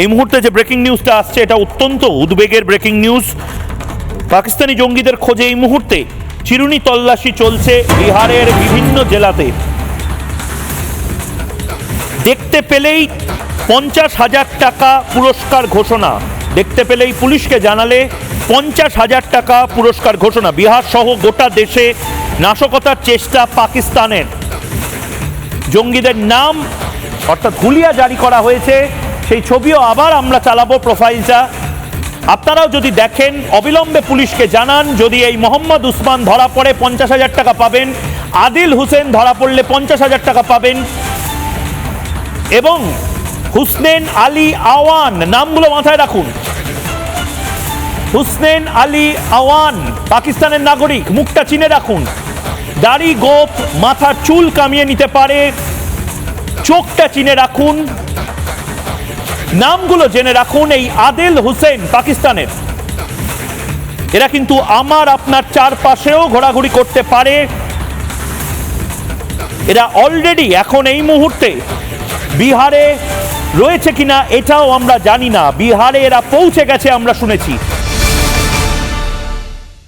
এই মুহূর্তে যে ব্রেকিং নিউজটা আসছে, এটা অত্যন্ত উদ্বেগের ব্রেকিং নিউজ পাকিস্তানি জঙ্গিদের খোঁজে এই মুহূর্তে চিরুনি তল্লাশি চলছে বিহারের বিভিন্ন জেলাতে। দেখতে পেলেই পঞ্চাশ হাজার টাকা পুরস্কার ঘোষণা। দেখতে পেলেই পুলিশকে জানালে পঞ্চাশ হাজার টাকা পুরস্কার ঘোষণা। বিহার সহ গোটা দেশে নাশকতার চেষ্টা পাকিস্তানের। জঙ্গিদের নাম, অর্থাৎ হুলিয়া জারি করা হয়েছে। সেই ছবিও আবার আমরা চালাবো প্রোফাইলটা আপনারাও যদি দেখেন, অবিলম্বে পুলিশকে জানান, যদি এই মোহাম্মদ উসমান ধরা পড়ে পঞ্চাশ হাজার টাকা পাবেন, আদিল হুসেন ধরা পড়লে পঞ্চাশ হাজার টাকা পাবেন, এবং হুসনেন আলী আওয়ান, নামগুলো মাথায় রাখুন। হুসনেন আলী আওয়ান, পাকিস্তানের নাগরিক, মুখটা চিনে রাখুন। দাড়ি গোপ, মাথার চুল কামিয়ে নিতে পারে, চোখটা চিনে রাখুন। নামগুলো জেনে রাখুন, এই আদেল হুসেন পাকিস্তানের। এরা কিন্তু আমার আপনার চারপাশেও ঘোরাঘুরি করতে পারে। এরা অলরেডি এখন এই মুহূর্তে বিহারে রয়েছে কিনা এটাও আমরা জানি না। বিহারে এরা পৌঁছে গেছে, আমরা শুনেছি।